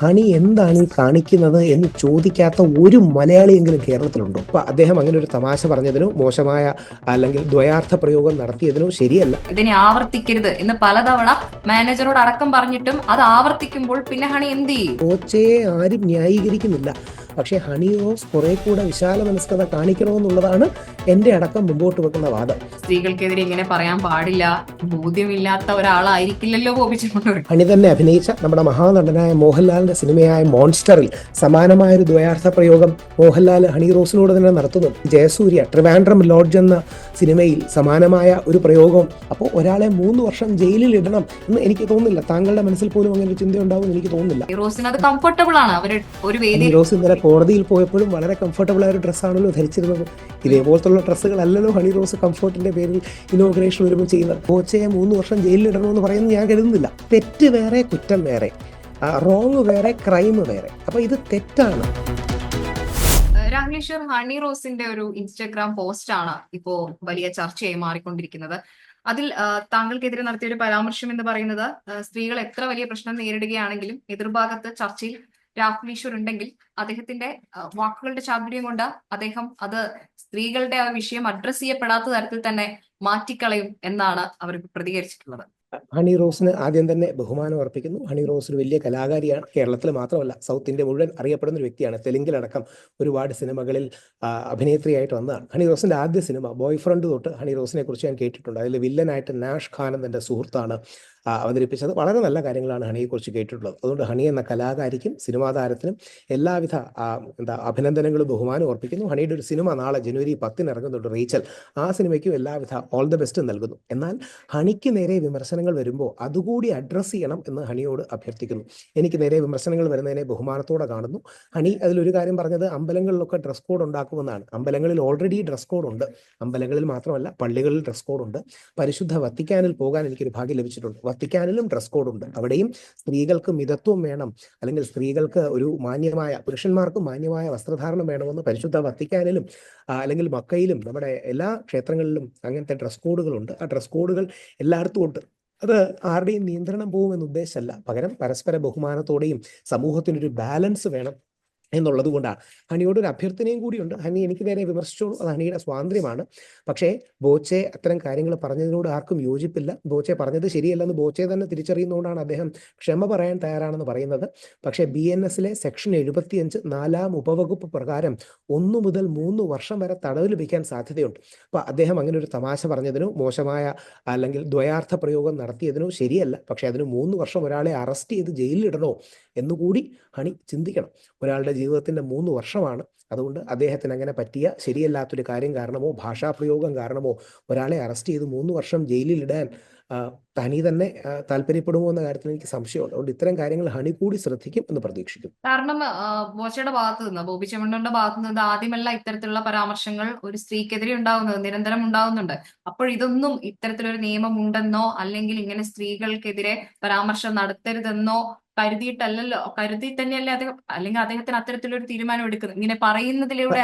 Honey എന്താണ് ഈ കാണിക്കുന്നത് എന്ന് ചോദിക്കാത്ത ഒരു മലയാളിയെങ്കിലും കേരളത്തിലുണ്ടോ? അപ്പൊ അദ്ദേഹം അങ്ങനെ ഒരു തമാശ പറഞ്ഞതിനോ മോശമായ അല്ലെങ്കിൽ ദ്വയാർത്ഥ പ്രയോഗം നടത്തിയതിനോ ശരിയല്ല. ഇതിനെ ആവർത്തിക്കരുത് എന്ന് പലതവണ മാനേജറോട് അടക്കം പറഞ്ഞിട്ടും അത് ആവർത്തിക്കുമ്പോൾ പിന്നെ ഹണി എന്ത് ചെയ്യും? കോച്ചയെ ആരും ന്യായീകരിക്കുന്നില്ല. പക്ഷേ ഹണി റോസ് കുറെ കൂടെ വിശാല മനസ്കത കാണിക്കണമെന്നുള്ളതാണ് എന്റെ അടക്കം മുമ്പോട്ട് വെക്കുന്ന വാദം. സ്ത്രീകൾക്കെതിരെ ഇങ്ങനെ പറയാൻ പാടില്ല. ബോധ്യമില്ലാത്ത ഒരാളായിരിക്കില്ലല്ലോ ഹണി തന്നെ അഭിനയിച്ച നമ്മുടെ മഹാനടനായ മോഹൻലാലിന്റെ സിനിമയായ മോൺസ്റ്ററിൽ സമാനമായ ഒരു ദ്വയാർത്ഥ പ്രയോഗം മോഹൻലാൽ ഹണി റോസിനോട് തന്നെ നടത്തുന്നു. ജയസൂര്യ ട്രിവാൻഡ്രം ലോഡ്ജ് എന്ന സിനിമയിൽ സമാനമായ ഒരു പ്രയോഗം. അപ്പോൾ ഒരാളെ മൂന്ന് വർഷം ജയിലിൽ ഇടണം എന്ന് എനിക്ക് തോന്നുന്നില്ല. താങ്കളുടെ മനസ്സിൽ പോലും അങ്ങനെ ഒരു ചിന്ത ഉണ്ടാവും എനിക്ക് തോന്നുന്നില്ല. റോസിന് അത് കംഫർട്ടബിൾ ആണ്. ഒരു ഹണി വേദി റോസ് ഇന്നലെ കോടതിയിൽ പോയപ്പോഴും വളരെ കംഫർട്ടബിൾ ആയ ഡ്രസ്സാണല്ലോ ധരിച്ചിരുന്നത്. ഇതേപോലത്തുള്ള ഡ്രസ്സുകളല്ലല്ലോ ഹണി റോസ് കംഫർട്ടിന്റെ പേരിൽ ഇനോഗ്രേഷൻ വരുമ്പോൾ ചെയ്യുന്നത്. കോച്ചയെ മൂന്ന് വർഷം ജയിലിൽ ഇടണമെന്ന് പറയുന്നത് ഞാൻ കരുതുന്നില്ല. തെറ്റ് വേറെ കുറ്റം വേറെ. റോങ് വേറെ ക്രൈം വേറെ. അപ്പൊ ഇത് തെറ്റാണ്. രാഹുലേശ്വർ ഹണി റോസിന്റെ ഒരു ഇൻസ്റ്റഗ്രാം പോസ്റ്റ് ആണ് ഇപ്പോ വലിയ ചർച്ചയായി മാറിക്കൊണ്ടിരിക്കുന്നത്. അതിൽ താങ്കൾക്കെതിരെ നടത്തിയ ഒരു പരാമർശം എന്ന് പറയുന്നത് സ്ത്രീകൾ എത്ര വലിയ പ്രശ്നം നേരിടുകയാണെങ്കിലും എതിർഭാഗത്ത് ചർച്ചയിൽ രാഹുൽ ഈശ്വർ ഉണ്ടെങ്കിൽ അദ്ദേഹത്തിന്റെ വാക്കുകളുടെ ചാതുര്യം കൊണ്ട് അദ്ദേഹം അത് സ്ത്രീകളുടെ ആ വിഷയം അഡ്രസ് ചെയ്യപ്പെടാത്ത തരത്തിൽ തന്നെ മാറ്റിക്കളയും എന്നാണ് അവർ പ്രതികരിച്ചിട്ടുള്ളത്. ഹണി റോസിന് ആദ്യം തന്നെ ബഹുമാനം അർപ്പിക്കുന്നു. ഹണി റോസ് ഒരു വലിയ കലാകാരിയാണ്. കേരളത്തിൽ മാത്രമല്ല സൗത്ത് ഇന്ത്യ മുഴുവൻ അറിയപ്പെടുന്ന ഒരു വ്യക്തിയാണ്. തെലുങ്കിലടക്കം ഒരുപാട് സിനിമകളിൽ അഭിനേത്രിയായിട്ട് വന്നതാണ്. ഹണി റോസിന്റെ ആദ്യ സിനിമ ബോയ് ഫ്രണ്ട് തൊട്ട് ഹണി റോസിനെ കുറിച്ച് ഞാൻ കേട്ടിട്ടുണ്ട്. അതിൽ വില്ലനായിട്ട് നാഷ് എന്നെ സുഹൃത്താണ് അവതരിപ്പിച്ചത്. വളരെ നല്ല കാര്യങ്ങളാണ് ഹണിയെക്കുറിച്ച് കേട്ടിട്ടുള്ളത്. അതുകൊണ്ട് ഹണി എന്ന കലാകാരിക്കും സിനിമാ താരത്തിനും എല്ലാവിധ എന്താ അഭിനന്ദനങ്ങളും ബഹുമാനം അർപ്പിക്കുന്നു. ഹണിയുടെ ഒരു സിനിമ നാളെ ജനുവരി പത്തിന് ഇറങ്ങുന്നുണ്ട് റീച്ചൽ. ആ സിനിമയ്ക്കും എല്ലാവിധ ഓൾ ദ ബെസ്റ്റ് നൽകുന്നു. എന്നാൽ ഹണിക്ക് നേരെ വിമർശനങ്ങൾ വരുമ്പോൾ അതുകൂടി അഡ്രസ്സ് ചെയ്യണം എന്ന് ഹണിയോട് അഭ്യർത്ഥിക്കുന്നു. എനിക്ക് നേരെ വിമർശനങ്ങൾ വരുന്നതിനെ ബഹുമാനത്തോടെ കാണുന്നു. ഹണി അതിലൊരു കാര്യം പറഞ്ഞത് അമ്പലങ്ങളിലൊക്കെ ഡ്രസ് കോഡ് ഉണ്ടാക്കുമെന്നാണ്. അമ്പലങ്ങളിൽ ഓൾറെഡി ഡ്രസ് കോഡ് ഉണ്ട്. അമ്പലങ്ങളിൽ മാത്രമല്ല പള്ളികളിൽ ഡ്രസ് കോഡ് ഉണ്ട്. പരിശുദ്ധ വത്തിക്കാനിൽ പോകാൻ എനിക്കൊരു ഭാഗ്യം ലഭിച്ചിട്ടുണ്ട്. വത്തിക്കാനിലും ഡ്രസ് കോഡ് ഉണ്ട്. അവിടെയും സ്ത്രീകൾക്ക് മിതത്വം വേണം. അല്ലെങ്കിൽ സ്ത്രീകൾക്ക് ഒരു മാന്യമായ പുരുഷന്മാർക്ക് മാന്യമായ വസ്ത്രധാരണം വേണമെന്ന് പരിശുദ്ധ വത്തിക്കാനിലും അല്ലെങ്കിൽ മക്കയിലും നമ്മുടെ എല്ലാ ക്ഷേത്രങ്ങളിലും അങ്ങനത്തെ ഡ്രസ് കോഡുകളുണ്ട് ആ ഡ്രസ് കോഡുകൾ എല്ലായിടത്തും ഉണ്ട്. അത് ആരുടെയും നിയന്ത്രണം പോകുമെന്ന് ഉദ്ദേശമല്ല. പകരം പരസ്പര ബഹുമാനത്തോടെയും സമൂഹത്തിനൊരു ബാലൻസ് വേണം. എന്നുള്ളത് കൊണ്ടാണ്. ഹണിയോട് ഒരു അഭ്യർത്ഥനയും കൂടിയുണ്ട്. ഹണി എനിക്ക് നേരെ വിമർശിച്ചോളൂ. അത് ഹണിയുടെ സ്വാതന്ത്ര്യമാണ്. പക്ഷേ ബോച്ചെ അത്തരം കാര്യങ്ങൾ പറഞ്ഞതിനോട് ആർക്കും യോജിപ്പില്ല. ബോച്ചെ പറഞ്ഞത് ശരിയല്ലെന്ന് ബോച്ചെ തന്നെ തിരിച്ചറിയുന്നതുകൊണ്ടാണ് അദ്ദേഹം ക്ഷമ പറയാൻ തയ്യാറാണെന്ന് പറയുന്നത്. പക്ഷേ ബി എൻ എസിലെ സെക്ഷൻ എഴുപത്തിയഞ്ച് നാലാം ഉപവകുപ്പ് പ്രകാരം ഒന്ന് മുതൽ മൂന്ന് വർഷം വരെ തടവ് ലഭിക്കാൻ സാധ്യതയുണ്ട്. അപ്പോൾ അദ്ദേഹം അങ്ങനെ ഒരു തമാശ പറഞ്ഞതിനോ മോശമായ അല്ലെങ്കിൽ ദ്വയാർത്ഥ പ്രയോഗം നടത്തിയതിനോ ശരിയല്ല. പക്ഷേ അതിന് മൂന്ന് വർഷം ഒരാളെ അറസ്റ്റ് ചെയ്ത് ജയിലിലിടണോ എന്നുകൂടി ഹണി ചിന്തിക്കണം. ഒരാളുടെ ജീവിതത്തിന്റെ മൂന്ന് വർഷമാണ്. അതുകൊണ്ട് അദ്ദേഹത്തിന് അങ്ങനെ പറ്റിയ ശരിയല്ലാത്തൊരു കാര്യം കാരണമോ ഭാഷാപ്രയോഗം കാരണമോ ഒരാളെ അറസ്റ്റ് ചെയ്ത് മൂന്ന് വർഷം ജയിലിലിടാൻ തനി തന്നെ താല്പര്യപ്പെടുമോ എന്ന കാര്യത്തിൽ എനിക്ക് സംശയമുണ്ട്. അതുകൊണ്ട് ഇത്തരം കാര്യങ്ങൾ ഹണി കൂടി ശ്രദ്ധിക്കും എന്ന് പ്രതീക്ഷിക്കും കാരണം മോശയുടെ ഭാഗത്ത് നിന്ന് ബോബി ചെമ്മണ്ണന്റെ ഭാഗത്ത് നിന്ന് ആദ്യമല്ല ഇത്തരത്തിലുള്ള പരാമർശങ്ങൾ ഒരു സ്ത്രീക്കെതിരെ ഉണ്ടാവുന്നത് നിരന്തരം ഉണ്ടാവുന്നുണ്ട്. അപ്പോൾ ഇതൊന്നും ഇത്തരത്തിലൊരു നിയമം ഉണ്ടെന്നോ അല്ലെങ്കിൽ ഇങ്ങനെ സ്ത്രീകൾക്കെതിരെ പരാമർശം നടത്തരുതെന്നോ കരുതിയിട്ടല്ലല്ലോ. കരുതി തന്നെയല്ലേ അദ്ദേഹം അല്ലെങ്കിൽ അദ്ദേഹത്തിന് അത്തരത്തിലൊരു തീരുമാനം എടുക്കുന്നത് ഇങ്ങനെ പറയുന്നതിലൂടെ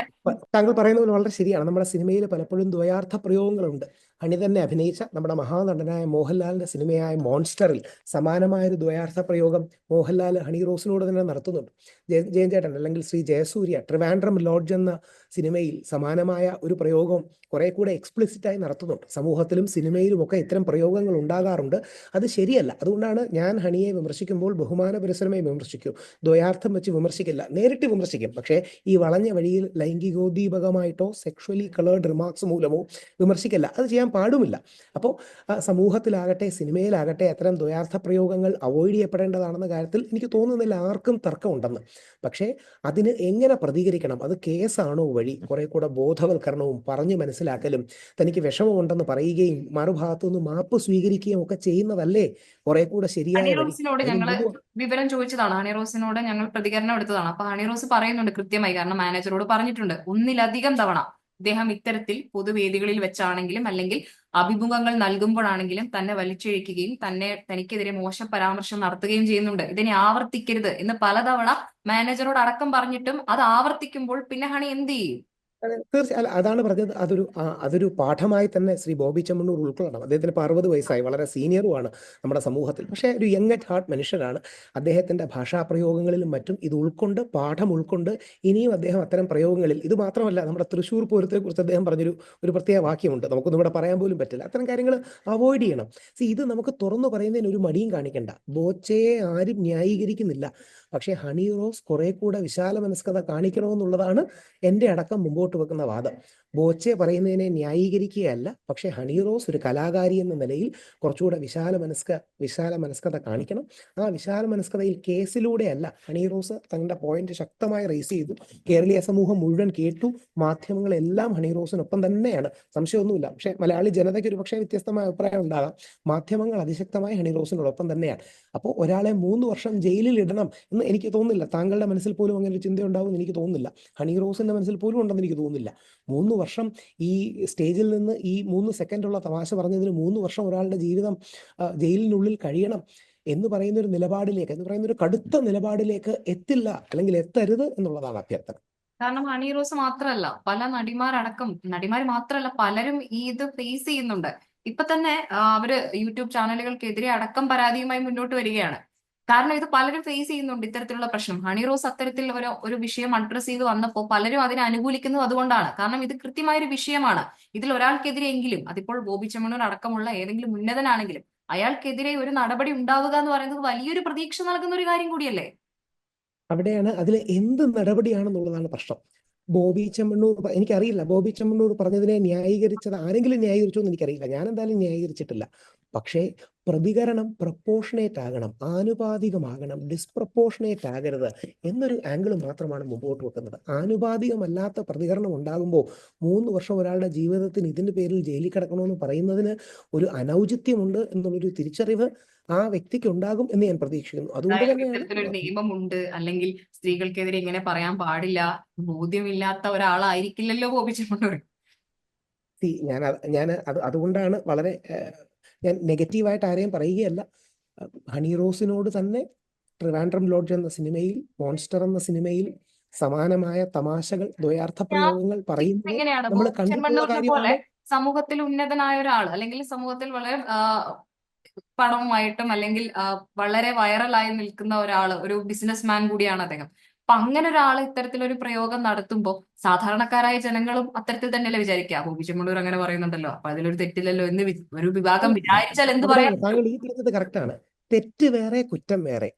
താങ്കൾ പറയുന്നത് വളരെ ശരിയാണ്. നമ്മുടെ സിനിമയിൽ പലപ്പോഴും ദ്വയാർത്ഥ പ്രയോഗങ്ങളുണ്ട് ഹണി തന്നെ അഭിനയിച്ച നമ്മുടെ മഹാനടനായ മോഹൻലാലിന്റെ സിനിമയായ മോൺസ്റ്ററിൽ സമാനമായ ഒരു ദ്വയാർത്ഥ പ്രയോഗം മോഹൻലാൽ ഹണി റോസിനോട് തന്നെ നടത്തുന്നുണ്ട്. ജയ- ചേട്ടൻ അല്ലെങ്കിൽ ശ്രീ ജയസൂര്യ ട്രിവാൻഡ്രം ലോഡ്ജ് എന്ന സിനിമയിൽ സമാനമായ ഒരു പ്രയോഗം കുറെ കൂടെ എക്സ്പ്ലിസിറ്റായി നടത്തുന്നുണ്ട്. സമൂഹത്തിലും സിനിമയിലും ഒക്കെ ഇത്തരം പ്രയോഗങ്ങൾ ഉണ്ടാകാറുണ്ട്. അത് ശരിയല്ല. അതുകൊണ്ടാണ് ഞാൻ ഹണിയെ വിമർശിക്കുമ്പോൾ ബഹുമാന പുരസരമേ വിമർശിക്കൂ. ദ്വയാർത്ഥം വെച്ച് വിമർശിക്കില്ല. നേരിട്ട് വിമർശിക്കും. പക്ഷേ ഈ വളഞ്ഞ വഴിയിൽ ലൈംഗികോദ്ദീപകമായിട്ടോ സെക്ഷലി കളേർഡ് റിമാർക്സ് മൂലമോ വിമർശിക്കില്ല. അത് ചെയ്യാൻ പാടുമില്ല. അപ്പോൾ സമൂഹത്തിലാകട്ടെ സിനിമയിലാകട്ടെ അത്തരം ദ്വയാർത്ഥ പ്രയോഗങ്ങൾ അവോയ്ഡ് ചെയ്യപ്പെടേണ്ടതാണെന്ന കാര്യത്തിൽ എനിക്ക് തോന്നുന്നില്ല ആർക്കും തർക്കമുണ്ടെന്ന്. പക്ഷേ അതിന് എങ്ങനെ പ്രതികരിക്കണം? അത് കേസാണോ വഴി? കുറെ കൂടെ ബോധവൽക്കരണവും പറഞ്ഞു മനസ്സിലാക്കലും തനിക്ക് വിഷമമുണ്ടെന്ന് പറയുകയും മറുഭാഗത്തു നിന്ന് മാപ്പ് സ്വീകരിക്കുകയും ഒക്കെ ചെയ്യുന്നതല്ലേ കുറെ കൂടെ ശരിയായ മുമ്പ് വിവരം ചോദിച്ചതാണ്. ഹണിറോസിനോട് ഞങ്ങൾ പ്രതികരണം എടുത്തതാണ്. അപ്പൊ ഹണിറോസ് പറയുന്നുണ്ട് കൃത്യമായി. കാരണം മാനേജറോട് പറഞ്ഞിട്ടുണ്ട്. ഒന്നിലധികം തവണ ഇദ്ദേഹം ഇത്തരത്തിൽ പൊതുവേദികളിൽ വെച്ചാണെങ്കിലും അല്ലെങ്കിൽ അഭിമുഖങ്ങൾ നൽകുമ്പോഴാണെങ്കിലും തന്നെ വലിച്ചിഴക്കുകയും തന്നെ തനിക്കെതിരെ മോശം പരാമർശം നടത്തുകയും ചെയ്യുന്നുണ്ട്. ഇതിനെ ആവർത്തിക്കരുത് എന്ന് പലതവണ മാനേജറോട് അടക്കം പറഞ്ഞിട്ടും അത് ആവർത്തിക്കുമ്പോൾ പിന്നെ ഹണി എന്ത് ചെയ്യും? തീർച്ചയായും അതാണ് പറഞ്ഞത്. അതൊരു അതൊരു പാഠമായി തന്നെ ശ്രീ ബോബി ചെമ്മണ്ണൂർ ഉൾക്കൊള്ളണം. അദ്ദേഹത്തിന് ഇപ്പോൾ അറുപത് വയസ്സായി വളരെ സീനിയറുമാണ് നമ്മുടെ സമൂഹത്തിൽ. പക്ഷേ ഒരു യങ് അറ്റ് ഹാർട്ട് മനുഷ്യനാണ്. അദ്ദേഹത്തിന്റെ ഭാഷാപ്രയോഗങ്ങളിലും മറ്റും ഇത് ഉൾക്കൊണ്ട് പാഠം ഉൾക്കൊണ്ട് ഇനിയും അദ്ദേഹം അത്തരം പ്രയോഗങ്ങളിൽ ഇത് മാത്രമല്ല നമ്മുടെ തൃശ്ശൂർ പൂരത്തെക്കുറിച്ച് അദ്ദേഹം പറഞ്ഞൊരു ഒരു പ്രത്യേക വാക്യമുണ്ട്. നമുക്കൊന്നും ഇവിടെ പറയാൻ പോലും പറ്റില്ല. അത്തരം കാര്യങ്ങൾ അവോയ്ഡ് ചെയ്യണം. സി ഇത് നമുക്ക് തുറന്നു പറയുന്നതിന് ഒരു മടിയും കാണിക്കണ്ട. ബോച്ചയെ ആരും ന്യായീകരിക്കുന്നില്ല. പക്ഷേ ഹണി റോസ് കുറെ കൂടെ വിശാല മനസ്കത കാണിക്കണമെന്നുള്ളതാണ് എന്റെ അടക്കം മുമ്പോട്ട് വെക്കുന്ന വാദം. ബോച്ചെ പറയുന്നതിനെ ന്യായീകരിക്കുകയല്ല പക്ഷെ ഹണി റോസ് ഒരു കലാകാരി എന്ന നിലയിൽ കുറച്ചുകൂടെ വിശാല മനസ്ക വിശാല മനസ്കത കാണിക്കണം. ആ വിശാല മനസ്കതയിൽ കേസിലൂടെയല്ല ഹണി റോസ് തങ്ങളുടെ പോയിന്റ് ശക്തമായി റേസ് ചെയ്തു. കേരളീയ സമൂഹം മുഴുവൻ കേട്ടു. മാധ്യമങ്ങളെല്ലാം ഹണി റോസിനൊപ്പം തന്നെയാണ്. സംശയമൊന്നുമില്ല. പക്ഷേ മലയാളി ജനതയ്ക്ക് ഒരു പക്ഷേ വ്യത്യസ്തമായ അഭിപ്രായം ഉണ്ടാകാം. മാധ്യമങ്ങൾ അതിശക്തമായി ഹണി റോസിനോടൊപ്പം തന്നെയാണ്. അപ്പോൾ ഒരാളെ മൂന്ന് വർഷം ജയിലിൽ ഇടണം എന്ന് എനിക്ക് തോന്നുന്നില്ല. താങ്കളുടെ മനസ്സിൽ പോലും അങ്ങനെ ഒരു ചിന്ത എന്ന് എനിക്ക് തോന്നുന്നില്ല. ഹണി റോസിന്റെ മനസ്സിൽ പോലും ഉണ്ടെന്ന് എനിക്ക് തോന്നുന്നില്ല. മൂന്ന് വർഷം ഈ സ്റ്റേജിൽ നിന്ന് ഈ മൂന്ന് സെക്കൻഡുള്ള തമാശ പറഞ്ഞതിന് മൂന്ന് വർഷം ഒരാളുടെ ജീവിതം ജയിലിനുള്ളിൽ കഴിയണം എന്ന് പറയുന്ന ഒരു നിലപാടിലേക്ക് എന്ന് പറയുന്ന ഒരു കടുത്ത നിലപാടിലേക്ക് എത്തില്ല അല്ലെങ്കിൽ എത്തരുത് എന്നുള്ളതാണ് അഭ്യർത്ഥന. കാരണം ഹണി റോസ് മാത്രമല്ല പല നടിമാരടക്കം നടിമാർ മാത്രമല്ല പലരും ഈ ഇത് ഫേസ് ചെയ്യുന്നുണ്ട്. ഇപ്പൊ തന്നെ അവർ യൂട്യൂബ് ചാനലുകൾക്കെതിരെ അടക്കം പരാതിയുമായി മുന്നോട്ട് വരികയാണ്. കാരണം ഇത് പലരും ഫേസ് ചെയ്യുന്നുണ്ട് ഇത്തരത്തിലുള്ള പ്രശ്നം. ഹണി റോസ് അത്തരത്തിൽ ഒരു ഒരു വിഷയം അഡ്രസ് ചെയ്ത് വന്നപ്പോൾ പലരും അതിനെ അനുകൂലിക്കുന്നത് അതുകൊണ്ടാണ്. കാരണം ഇത് കൃത്യമായ ഒരു വിഷയമാണ്. ഇതിൽ ഒരാൾക്കെതിരെയെങ്കിലും അതിപ്പോൾ ബോബി ചെമ്മണ്ണൂർ അടക്കമുള്ള ഏതെങ്കിലും ഉന്നതനാണെങ്കിലും അയാൾക്കെതിരെ ഒരു നടപടി ഉണ്ടാവുക എന്ന് പറയുന്നത് വലിയൊരു പ്രതീക്ഷ നൽകുന്ന ഒരു കാര്യം കൂടിയല്ലേ? അവിടെയാണ് അതിൽ എന്ത് നടപടിയാണെന്നുള്ളതാണ് പ്രശ്നം. ബോബി ചെമ്മണ്ണൂർ എനിക്കറിയില്ല. ബോബി ചെമ്മണ്ണൂർ പറഞ്ഞതിനെ ന്യായീകരിച്ചത് ആരെങ്കിലും ന്യായീകരിച്ചോ എന്ന് എനിക്കറിയില്ല. ഞാൻ എന്തായാലും ന്യായീകരിച്ചിട്ടില്ല. പക്ഷേ പ്രതികരണം പ്രപ്പോർഷനേറ്റ് ആകണം ആനുപാതികമാകണം ഡിസ്പ്രപ്പോർഷനേറ്റ് ആകരുത് എന്നൊരു ആംഗിൾ മാത്രമാണ് മുമ്പോട്ട് വെക്കുന്നത്. ആനുപാതികമല്ലാത്ത പ്രതികരണം ഉണ്ടാകുമ്പോൾ മൂന്ന് വർഷം ഒരാളുടെ ജീവിതത്തിന് ഇതിന്റെ പേരിൽ ജയിലിൽ കിടക്കണമെന്ന് പറയുന്നതിന് ഒരു അനൗചിത്യമുണ്ട് എന്നുള്ളൊരു തിരിച്ചറിവ് ആ വ്യക്തിക്ക് ഉണ്ടാകും എന്ന് ഞാൻ പ്രതീക്ഷിക്കുന്നു. അതുകൊണ്ട് തന്നെ നിയമമുണ്ട്. അല്ലെങ്കിൽ സ്ത്രീകൾക്കെതിരെ ഇങ്ങനെ പറയാൻ പാടില്ല. ബോധ്യമില്ലാത്ത ഒരാളായിരിക്കില്ലല്ലോ ഞാൻ ഞാൻ അത് അതുകൊണ്ടാണ് വളരെ ഞാൻ നെഗറ്റീവായിട്ട് ആരെയും പറയുകയല്ല. ഹണി റോസിനോട് തന്നെ ട്രിവാൻഡ്രം ലോഡ്ജ് എന്ന സിനിമയിൽ മോൺസ്റ്റർ എന്ന സിനിമയിൽ സമാനമായ തമാശകൾ ദ്വയാർത്ഥ പ്രയോഗങ്ങൾ പറയുന്നത് നമ്മൾ കണ്ടിട്ടുള്ള കാര്യമാണ്. സമൂഹത്തിൽ ഉന്നതനായ ഒരാൾ അല്ലെങ്കിൽ സമൂഹത്തിൽ വളരെ പണവുമായിട്ടും അല്ലെങ്കിൽ വളരെ വൈറലായി നിൽക്കുന്ന ഒരാൾ ഒരു ബിസിനസ് മാൻ കൂടിയാണ് അദ്ദേഹം. അപ്പൊ അങ്ങനെ ഒരാൾ ഇത്തരത്തിലൊരു പ്രയോഗം നടത്തുമ്പോൾ സാധാരണക്കാരായ ജനങ്ങളും അത്തരത്തിൽ തന്നെയല്ലേ വിചാരിക്കുക ബോബി അങ്ങനെ പറയുന്നുണ്ടല്ലോ. അപ്പൊ അതിലൊരു തെറ്റില്ലല്ലോ എന്ന് ഒരു വിഭാഗം വിചാരിച്ചാൽ എന്ത് പറയാം താങ്കൾ ഈ പറഞ്ഞത് കറക്റ്റാണ് തെറ്റ് വേറെ കുറ്റം വേറെ.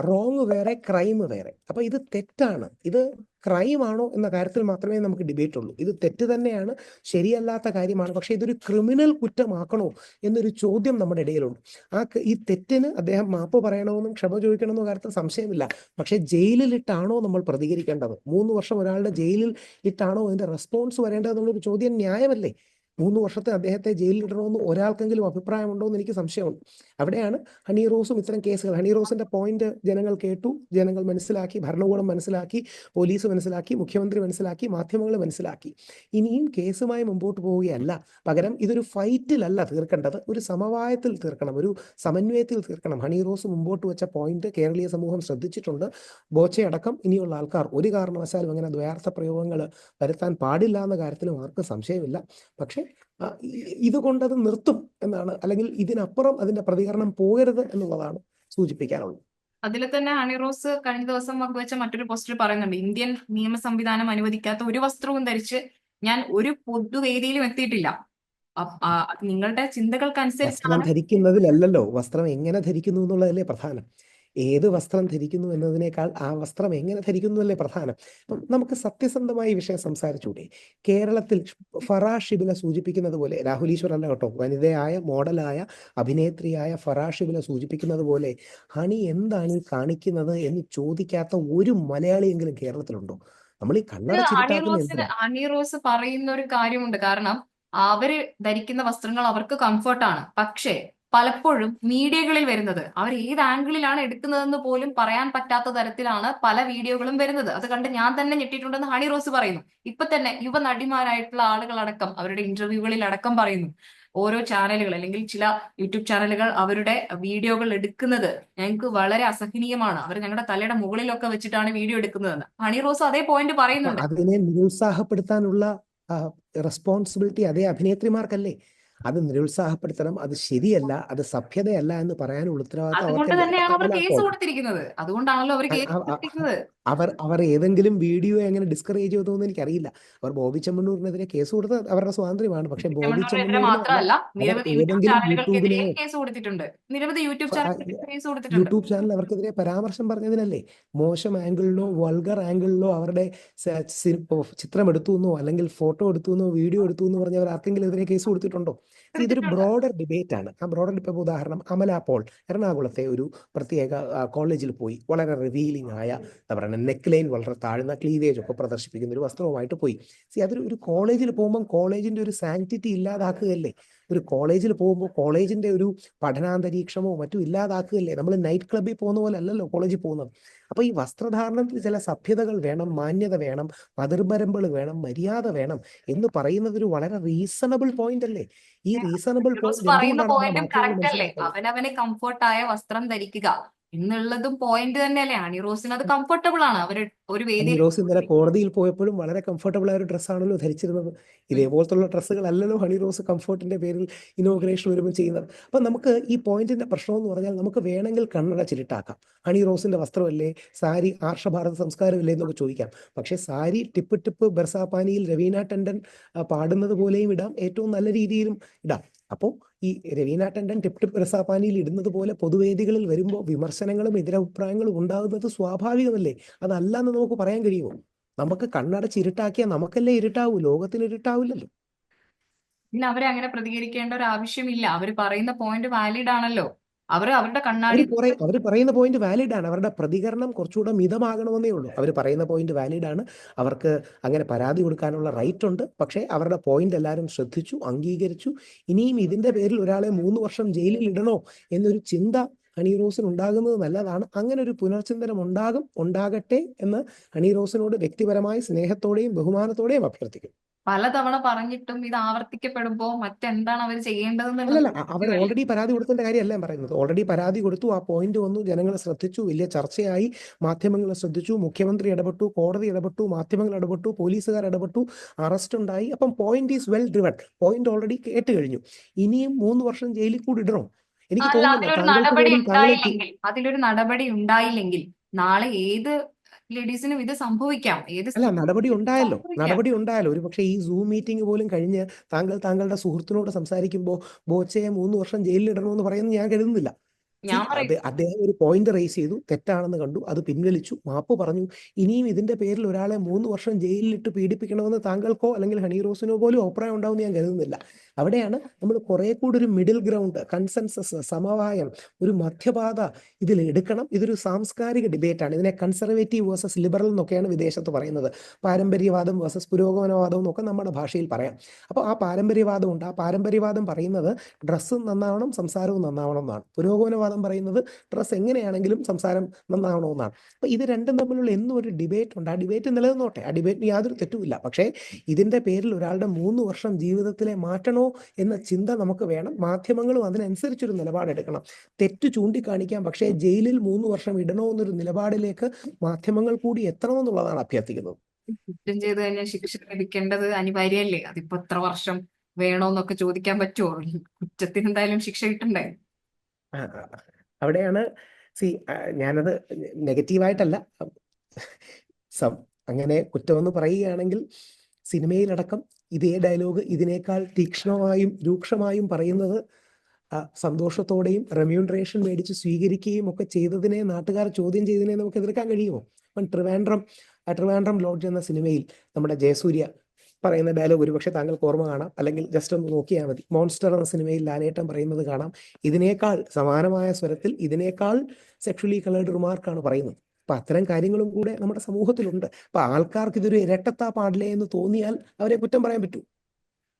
റോങ് വേറെ ക്രൈം വേറെ. അപ്പൊ ഇത് തെറ്റാണ്. ഇത് ക്രൈം ആണോ എന്ന കാര്യത്തിൽ മാത്രമേ നമുക്ക് ഡിബേറ്റ് ഉള്ളൂ. ഇത് തെറ്റ് തന്നെയാണ് ശരിയല്ലാത്ത കാര്യമാണ്. പക്ഷെ ഇതൊരു ക്രിമിനൽ കുറ്റമാക്കണോ എന്നൊരു ചോദ്യം നമ്മുടെ ഇടയിലുണ്ട്. ആ ഈ തെറ്റിന് അദ്ദേഹം മാപ്പ് പറയണമെന്നും ക്ഷമ ചോദിക്കണമെന്നും കാര്യത്തിൽ സംശയമില്ല. പക്ഷെ ജയിലിലിട്ടാണോ നമ്മൾ പ്രതികരിക്കേണ്ടത്? മൂന്ന് വർഷം ഒരാളുടെ ജയിലിൽ ഇട്ടാണോ അതിന്റെ റെസ്പോൺസ് വരേണ്ടത് എന്നുള്ളൊരു ചോദ്യം ന്യായമല്ലേ? മൂന്ന് വർഷത്തെ അദ്ദേഹത്തെ ജയിലിലിടണമെന്ന് ഒരാൾക്കെങ്കിലും അഭിപ്രായമുണ്ടോ എന്ന് എനിക്ക് സംശയമുണ്ട്. അവിടെയാണ് ഹണി റോസും ഇത്തരം കേസുകൾ. ഹണി റോസിന്റെ പോയിന്റ് ജനങ്ങൾ കേട്ടു ജനങ്ങൾ മനസ്സിലാക്കി ഭരണകൂടം മനസ്സിലാക്കി പോലീസ് മനസ്സിലാക്കി മുഖ്യമന്ത്രി മനസ്സിലാക്കി മാധ്യമങ്ങൾ മനസ്സിലാക്കി. ഇനിയും കേസുമായി മുമ്പോട്ട് പോവുകയല്ല. പകരം ഇതൊരു ഫൈറ്റിലല്ല തീർക്കേണ്ടത്. ഒരു സമവായത്തിൽ തീർക്കണം. ഒരു സമന്വയത്തിൽ തീർക്കണം. ഹണി റോസ് മുമ്പോട്ട് വെച്ച പോയിന്റ് കേരളീയ സമൂഹം ശ്രദ്ധിച്ചിട്ടുണ്ട്. ബോച്ചയടക്കം ഇനിയുള്ള ആൾക്കാർ ഒരു കാരണവശാലും അങ്ങനെ ദ്വയാർത്ഥ പ്രയോഗങ്ങൾ വരുത്താൻ പാടില്ല എന്ന കാര്യത്തിലും ആർക്കും സംശയമില്ല. പക്ഷേ ഇതുകൊണ്ടത് നിർത്തും എന്നാണ്. അല്ലെങ്കിൽ ഇതിനപ്പുറം അതിന്റെ പ്രതികരണം പോകരുത് എന്നുള്ളതാണ് സൂചിപ്പിക്കാനുള്ളത്. അതിൽ തന്നെ ഹണിറോസ് കഴിഞ്ഞ ദിവസം പങ്കുവച്ച മറ്റൊരു പോസ്റ്റർ പറയുന്നുണ്ട് ഇന്ത്യൻ നിയമ സംവിധാനം അനുവദിക്കാത്ത ഒരു വസ്ത്രവും ധരിച്ച് ഞാൻ ഒരു പൊതുവേദിയിലും എത്തിയിട്ടില്ല. നിങ്ങളുടെ ചിന്തകൾക്ക് ചിന്തകൾക്കനുസരിച്ചാണ് ധരിക്കുന്നതിലല്ലല്ലോ. വസ്ത്രം എങ്ങനെ ധരിക്കുന്നു എന്നുള്ളതല്ലേ പ്രധാനം. ഏത് വസ്ത്രം ധരിക്കുന്നു എന്നതിനേക്കാൾ ആ വസ്ത്രം എങ്ങനെ ധരിക്കുന്നു അല്ലേ പ്രധാനം? അപ്പം നമുക്ക് സത്യസന്ധമായ വിഷയം സംസാരിച്ചൂടെ കേരളത്തിൽ ഫറാ ഷിബില സൂചിപ്പിക്കുന്നത് പോലെ രാഹുൽ ഈശ്വർ അല്ല കേട്ടോ വനിതയായ മോഡലായ അഭിനേത്രിയായ ഫറാ ഷിബില സൂചിപ്പിക്കുന്നത് പോലെ ഹണി എന്താണ് ഈ കാണിക്കുന്നത് എന്ന് ചോദിക്കാത്ത ഒരു മലയാളിയെങ്കിലും കേരളത്തിലുണ്ടോ? നമ്മൾ ഈ എന്തിനാ? ഹണി റോസ് പറയുന്ന ഒരു കാര്യമുണ്ട്. കാരണം അവർ ധരിക്കുന്ന വസ്ത്രങ്ങൾ അവർക്ക് കംഫർട്ടാണ് പക്ഷേ പലപ്പോഴും മീഡിയകളിൽ വരുന്നത്. അവർ ഏത് ആംഗിളിലാണ് എടുക്കുന്നതെന്ന് പോലും പറയാൻ പറ്റാത്ത തരത്തിലാണ് പല വീഡിയോകളും വരുന്നത്. അത് കണ്ട് ഞാൻ തന്നെ ഞെട്ടിയിട്ടുണ്ടെന്ന് ഹണി റോസ് പറയുന്നു. ഇപ്പൊ തന്നെ യുവ നടിമാരായിട്ടുള്ള ആളുകളടക്കം അവരുടെ ഇന്റർവ്യൂകളിൽ അടക്കം പറയുന്നു. ഓരോ ചാനലുകൾ അല്ലെങ്കിൽ ചില യൂട്യൂബ് ചാനലുകൾ അവരുടെ വീഡിയോകൾ എടുക്കുന്നത് ഞങ്ങൾക്ക് വളരെ അസഹനീയമാണ്. അവർ ഞങ്ങളുടെ തലയുടെ മുകളിലൊക്കെ വെച്ചിട്ടാണ് വീഡിയോ എടുക്കുന്നതെന്ന് ഹണി റോസ് അതേ പോയിന്റ് പറയുന്നുണ്ട്. അതിനെ നിരുത്സാഹപ്പെടുത്താനുള്ള റെസ്പോൺസിബിലിറ്റി അതേ അഭിനേത്രിമാർക്കല്ലേ? അത് നിരുത്സാഹപ്പെടുത്തണം അത് ശരിയല്ല അത് സഭ്യതയല്ല എന്ന് പറയാനുള്ള ഉത്തരവാദിത്തം അവർ അവർ ഏതെങ്കിലും വീഡിയോ എങ്ങനെ ഡിസ്കറേജ് ചെയ്തോന്ന് എനിക്കറിയില്ല. അവർ ബോബി ചെമ്മണ്ണൂരിനെതിരെ കേസ് കൊടുത്തത് അവരുടെ സ്വാതന്ത്ര്യമാണ്. പക്ഷെ ബോബി യൂട്യൂബ് ചാനൽ അവർക്കെതിരെ പരാമർശം പറഞ്ഞതിനല്ലേ? മോശം ആംഗിളിലോ വൾഗർ ആംഗിളിലോ അവരുടെ ചിത്രം എടുത്തു എന്നോ അല്ലെങ്കിൽ ഫോട്ടോ എടുത്തു എന്നോ വീഡിയോ എടുത്തു എന്ന് പറഞ്ഞ അവർ ആർക്കെങ്കിലും എതിരെ കേസ് കൊടുത്തിട്ടുണ്ടോ? ഇതൊരു ബ്രോഡർ ഡിബേറ്റ് ആണ്. ആ ബ്രോഡർ ഇപ്പൊ ഉദാഹരണം അമല പോൾ എറണാകുളത്തെ ഒരു പ്രത്യേക കോളേജിൽ പോയി വളരെ റിവീലിംഗ് ആയ എന്താ പറയുക നെക്ക് ലൈൻ വളരെ താഴ്ന്ന ക്ലീവേജ് ഒക്കെ പ്രദർശിപ്പിക്കുന്ന ഒരു വസ്ത്രവുമായിട്ട് പോയി. സി അതൊരു ഒരു കോളേജിൽ പോകുമ്പോൾ കോളേജിന്റെ ഒരു സാങ്ക്ടിറ്റി ഇല്ലാതാക്കുകയല്ലേ? ഒരു കോളേജിൽ പോകുമ്പോൾ കോളേജിന്റെ ഒരു പഠനാന്തരീക്ഷമോ മറ്റും ഇല്ലാതാക്കുകയല്ലേ? നമ്മൾ നൈറ്റ് ക്ലബ്ബിൽ പോകുന്ന പോലെ അല്ലല്ലോ കോളേജിൽ പോകുന്നത്. അപ്പൊ ഈ വസ്ത്രധാരണത്തിൽ ചില സഭ്യതകൾ വേണം മാന്യത വേണം അതിർവരമ്പുകൾ വേണം മര്യാദ വേണം എന്ന് പറയുന്നത് ഒരു വളരെ റീസണബിൾ പോയിന്റ് അല്ലേ? ഈ റീസണബിൾ പോയിന്റ് അവനവന് കംഫർട്ടായ വസ്ത്രം ധരിക്കുക. എന്നുള്ളതും പോയിന്റ് തന്നെയല്ലേ? ഹണി റോസിന് അത് കംഫർട്ടബിൾ ആണ്. അവർ ഒരു വേദിയിൽ റോസ് ഇന്നലെ കോടതിയിൽ പോയപ്പോഴും വളരെ കംഫർട്ടബിൾ ആയ ഒരു ഡ്രസ്സാണല്ലോ ധരിച്ചിരുന്നത്. ഇതേപോലത്തുള്ള ഡ്രസ്സുകൾ അല്ലല്ലോ ഹണി റോസ് കംഫർട്ടിന്റെ പേരിൽ ഇനോഗ്രേഷൻ വരുമ്പോൾ ചെയ്യുന്നത്. അപ്പൊ നമുക്ക് ഈ പോയിന്റിന്റെ പ്രശ്നം എന്ന് പറഞ്ഞാൽ നമുക്ക് വേണമെങ്കിൽ കണ്ണട ചിരിട്ടാക്കാം. ഹണി റോസിന്റെ വസ്ത്രമല്ലേ? സാരി ആർഷഭാരത സംസ്കാരമല്ലേ എന്നൊക്കെ ചോദിക്കാം. പക്ഷേ സാരി ടിപ്പ് ടിപ്പ് ബെർസാപ്പാനിയിൽ രവീന ടണ്ടൻ പാടുന്നത് പോലെയും ഇടാം. ഏറ്റവും നല്ല രീതിയിലും ഇടാം. അപ്പോൾ ഈ രവീന ടണ്ടൻ ടിപ് ടിപ്പ് രസാപാനിയിൽ ഇടുന്നത് പോലെ പൊതുവേദികളിൽ വരുമ്പോൾ വിമർശനങ്ങളും എതിരഭിപ്രായങ്ങളും ഉണ്ടാകുന്നത് സ്വാഭാവികമല്ലേ? അതല്ല എന്ന് നമുക്ക് പറയാൻ കഴിയുമോ? നമുക്ക് കണ്ണടച്ച് ഇരുട്ടാക്കിയാൽ നമുക്കല്ലേ ഇരുട്ടാവൂ? ലോകത്തിന് ഇരുട്ടാവില്ലല്ലോ. പിന്നെ അവരെ അങ്ങനെ പ്രതികരിക്കേണ്ട ഒരു ആവശ്യമില്ല അവർ പറയുന്ന പോയിന്റ് വാലിഡ് ആണല്ലോ. അവർ അവരുടെ കണ്ണാടി അവർ പറയുന്ന പോയിന്റ് വാലിഡ് ആണ്. അവരുടെ പ്രതികരണം കുറച്ചുകൂടെ മിതമാകണമെന്നേ ഉള്ളൂ. അവർ പറയുന്ന പോയിന്റ് വാലിഡ് ആണ്. അവർക്ക് അങ്ങനെ പരാതി കൊടുക്കാനുള്ള റൈറ്റ് ഉണ്ട്. പക്ഷേ അവരുടെ പോയിന്റ് എല്ലാവരും ശ്രദ്ധിച്ചു അംഗീകരിച്ചു. ഇനിയും ഇതിന്റെ പേരിൽ ഒരാളെ മൂന്ന് വർഷം ജയിലിൽ ഇടണോ എന്നൊരു ചിന്ത ഹണി റോസിന് ഉണ്ടാകുന്നത് നല്ലതാണ്. അങ്ങനെ ഒരു പുനർചിന്തനം ഉണ്ടാകും ഉണ്ടാകട്ടെ എന്ന് ഹണി റോസിനോട് വ്യക്തിപരമായി സ്നേഹത്തോടെയും ബഹുമാനത്തോടെയും അഭ്യർത്ഥിക്കും പലതവണ പറഞ്ഞിട്ടും ഇത് ആവർത്തിക്കപ്പെടുമ്പോ മറ്റെന്താണ് അവർ അ- അവർ ഓൾറെഡി പരാതി കൊടുത്തതിന്റെ കാര്യമല്ല ഞാൻ പറയുന്നത്. ഓൾറെഡി പരാതി കൊടുത്തു ആ പോയിന്റ് വന്നു ജനങ്ങൾ ശ്രദ്ധിച്ചു വലിയ ചർച്ചയായി മാധ്യമങ്ങൾ ശ്രദ്ധിച്ചു മുഖ്യമന്ത്രി ഇടപെട്ടു കോടതി ഇടപെട്ടു മാധ്യമങ്ങൾ ഇടപെട്ടു പോലീസുകാർ ഇടപെട്ടു അറസ്റ്റ് ഉണ്ടായി. അപ്പം point is well driven point already കേട്ട് കഴിഞ്ഞു. ഇനിയും മൂന്ന് വർഷം ജയിലിൽ കൂടി ഇടണോ? എനിക്ക് തോന്നുന്നില്ല. അതിലൊരു നടപടി ഉണ്ടായില്ലെങ്കിൽ നാളെ ഏത് ലേഡീസിനും ഇത് സംഭവിക്കാം. ഏത് അല്ല നടപടി ഉണ്ടായല്ലോ. നടപടി ഉണ്ടായല്ലോ. ഒരു പക്ഷേ ഈ സൂം മീറ്റിംഗ് പോലും കഴിഞ്ഞ് താങ്കൾ താങ്കളുടെ സുഹൃത്തിനോട് സംസാരിക്കുമ്പോൾ ബോച്ചയെ മൂന്ന് വർഷം ജയിലിൽ ഇടണമെന്ന് പറയുന്നത് ഞാൻ കരുതുന്നില്ല. അത് അദ്ദേഹം ഒരു പോയിന്റ് റേസ് ചെയ്തു തെറ്റാണെന്ന് കണ്ടു അത് പിൻവലിച്ചു. മാപ്പ് പറഞ്ഞു ഇനിയും ഇതിന്റെ പേരിൽ ഒരാളെ മൂന്ന് വർഷം ജയിലിലിട്ട് പീഡിപ്പിക്കണമെന്ന് താങ്കൾക്കോ അല്ലെങ്കിൽ ഹണി റോസിനോ പോലും അഭിപ്രായം ഉണ്ടാവും ഞാൻ കരുതുന്നില്ല. അവിടെയാണ് നമ്മൾ കുറെ കൂടി ഒരു മിഡിൽ ഗ്രൗണ്ട് കൺസെൻസസ് സമവായം ഒരു മധ്യപാത ഇതിൽ എടുക്കണം. ഇതൊരു സാംസ്കാരിക ഡിബേറ്റാണ് ഇതിനെ കൺസർവേറ്റീവ് വേഴ്സസ് ലിബറൽ എന്നൊക്കെയാണ് വിദേശത്ത് പറയുന്നത്. പാരമ്പര്യവാദം വേഴ്സസ് പുരോഗമനവാദം എന്നൊക്കെ നമ്മുടെ ഭാഷയിൽ പറയാം. അപ്പോൾ ആ പാരമ്പര്യവാദം ഉണ്ട് ആ പാരമ്പര്യവാദം പറയുന്നത് ഡ്രസ്സും നന്നാവണം സംസാരവും നന്നാവണം എന്നാണ്. പുരോഗമനവാദം പറയുന്നത് ഡ്രസ്സ് എങ്ങനെയാണെങ്കിലും സംസാരം നന്നാവണമെന്നാണ്. അപ്പൊ ഇത് രണ്ടും തമ്മിലുള്ള എന്നും ഒരു ഡിബേറ്റ് ഉണ്ട്. ആ ഡിബേറ്റ് നിലനിന്നോട്ടെ. ആ ഡിബേറ്റിന് യാതൊരു തെറ്റുമില്ല. പക്ഷേ ഇതിന്റെ പേരിൽ ഒരാളുടെ മൂന്ന് വർഷം ജീവിതത്തിലെ മാറ്റണോ എന്ന ചിന്ത നമുക്ക് വേണം. മാധ്യമങ്ങളും അതിനനുസരിച്ചൊരു നിലപാടെടുക്കണം. തെറ്റ് ചൂണ്ടിക്കാണിക്കാം. പക്ഷേ ജയിലിൽ മൂന്ന് വർഷം ഇടണോ എന്നൊരു നിലപാടിലേക്ക് മാധ്യമങ്ങൾ കൂടി എത്തണമെന്നുള്ളതാണ് അഭ്യർത്ഥിക്കുന്നത്. കുറ്റം ചെയ്ത് കഴിഞ്ഞാൽ ശിക്ഷ ലഭിക്കേണ്ടത് അനിവാര്യമല്ലേ അതിപ്പോ എത്ര വർഷം വേണോന്നൊക്കെ ചോദിക്കാൻ പറ്റുമോ കുറ്റത്തിന് എന്തായാലും ശിക്ഷ കിട്ടണ്ടേ. അവിടെയാണ് സി ഞാനത് നെഗറ്റീവായിട്ടല്ല. സം അങ്ങനെ കുറ്റമെന്ന് പറയുകയാണെങ്കിൽ സിനിമയിലടക്കം ഇതേ ഡയലോഗ് ഇതിനേക്കാൾ തീക്ഷ്ണമായും രൂക്ഷമായും പറയുന്നത് സന്തോഷത്തോടെയും റെമ്യൂണറേഷൻ മേടിച്ച് സ്വീകരിക്കുകയും ഒക്കെ ചെയ്തതിനെ നാട്ടുകാർ ചോദ്യം ചെയ്തതിനെ നമുക്ക് എതിർക്കാൻ കഴിയുമോ? ഇപ്പം ട്രിവാൻഡ്രം ട്രിവാൻഡ്രം ലോഡ്ജ് എന്ന സിനിമയിൽ നമ്മുടെ ജയസൂര്യ പറയുന്ന ഡയലോഗ് ഒരുപക്ഷെ താങ്കൾക്ക് ഓർമ്മ കാണാം. അല്ലെങ്കിൽ ജസ്റ്റ് ഒന്ന് നോക്കിയാൽ മതി. മോൺസ്റ്റർ എന്ന സിനിമയിൽ ലാലേട്ടൻ പറയുന്നത് കാണാം. ഇതിനേക്കാൾ സമാനമായ സ്വരത്തിൽ ഇതിനേക്കാൾ സെക്ഷലി കളേർഡ് റിമാർക്കാണ് പറയുന്നത്. അപ്പൊ അത്തരം കാര്യങ്ങളും കൂടെ നമ്മുടെ സമൂഹത്തിലുണ്ട്. അപ്പൊ ആൾക്കാർക്ക് ഇതൊരു ഇരട്ടത്താ പാടില്ലേ എന്ന് തോന്നിയാൽ അവരെ കുറ്റം പറയാൻ പറ്റൂ.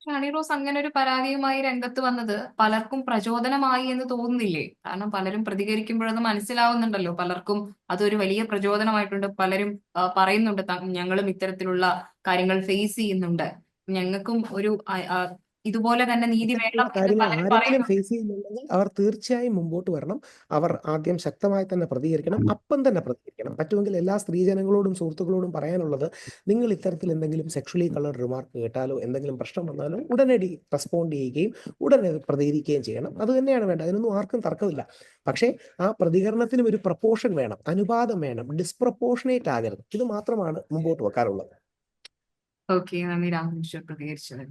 ഷാനി റോസ് അങ്ങനെ ഒരു പരാതിയുമായി രംഗത്ത് വന്നത് പലർക്കും പ്രചോദനമായി എന്ന് തോന്നുന്നില്ലേ? കാരണം പലരും പ്രതികരിക്കുമ്പോഴത് മനസ്സിലാവുന്നുണ്ടല്ലോ. പലർക്കും അതൊരു വലിയ പ്രചോദനമായിട്ടുണ്ട്. പലരും പറയുന്നുണ്ട് ഞങ്ങളും ഇത്തരത്തിലുള്ള കാര്യങ്ങൾ ഫേസ് ചെയ്യുന്നുണ്ട്. ഞങ്ങൾക്കും ഒരു ഇതുപോലെ തന്നെ നീതി വേണം അവർ തീർച്ചയായും മുമ്പോട്ട് വരണം. അവർ ആദ്യം ശക്തമായി തന്നെ പ്രതികരിക്കണം. അപ്പം തന്നെ പ്രതികരിക്കണം. പറ്റുമെങ്കിൽ എല്ലാ സ്ത്രീജനങ്ങളോടും സുഹൃത്തുക്കളോടും പറയാനുള്ളത് നിങ്ങൾ ഇത്തരത്തിൽ എന്തെങ്കിലും സെക്ഷലി കളർ റിമാർക്ക് കേട്ടാലോ എന്തെങ്കിലും പ്രശ്നം വന്നാലോ ഉടനടി റെസ്പോണ്ട് ചെയ്യുകയും ഉടനെ പ്രതികരിക്കുകയും ചെയ്യണം. അത് തന്നെയാണ് വേണ്ടത്. അതിനൊന്നും ആർക്കും തർക്കമില്ല. പക്ഷേ ആ പ്രതികരണത്തിനും ഒരു പ്രപ്പോർഷൻ വേണം. അനുപാതം വേണം. ഡിസ്പ്രപ്പോർഷനേറ്റ് ആകരുത്. ഇത് മാത്രമാണ് മുമ്പോട്ട് വെക്കാറുള്ളത്. ഓക്കെ നന്ദി. രാഹുൽ പ്രതികരിച്ചത്.